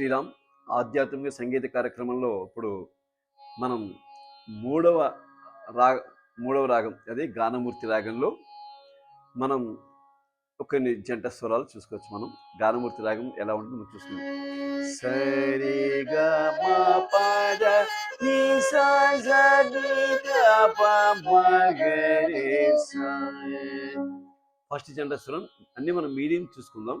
శ్రీరామ్ ఆధ్యాత్మిక సంగీత కార్యక్రమంలో ఇప్పుడు మనం మూడవ రాగ మూడవ రాగం అదే గానమూర్తి రాగంలో మనం కొన్ని జంట స్వరాలు చూసుకోవచ్చు మనం. గానమూర్తి రాగం ఎలా ఉంటుందో మనం చూసుకుందాం. సరి గ పద సా ఫస్ట్ జంట స్వరం అన్ని మనం మీడియం చూసుకుందాం.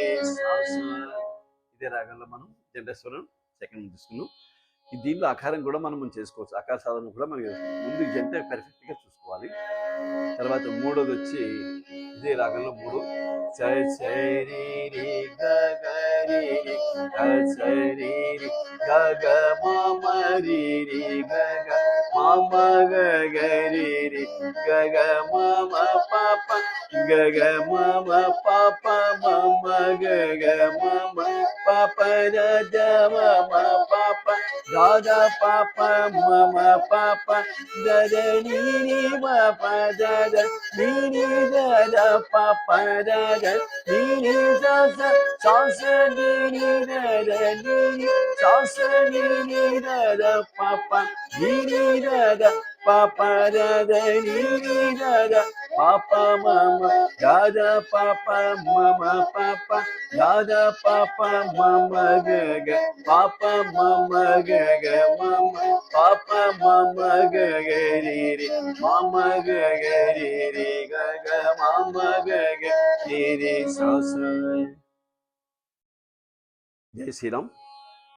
ఇదే రాగంలో మనం జంటేశ్వరం సెకండ్ తీసుకున్నాం దీనిలో ఆకారం కూడా మనం చేసుకోవచ్చు. ఆకార సాధన కూడా మనం ముందు జంట perfect చూసుకోవాలి. తర్వాత మూడోది వచ్చి ఇదే రాగంలో మూడు. గగ స రి రి గ గ రి రి గ స రి రి గ గ Papa, pa da da ma papa, pa pa da da papa, pa ma ma pa pa da da ni ni ma pa da da ni ni da da pa da da ni ni da da sa da da ni ni sa sa ni da da ni ni da da పాప ద ప ప the the ని ని స స స స ని ని ద ద ని ని రి మమ గగ రి రి గ గ రి రి స. జై శ్రీరామ్.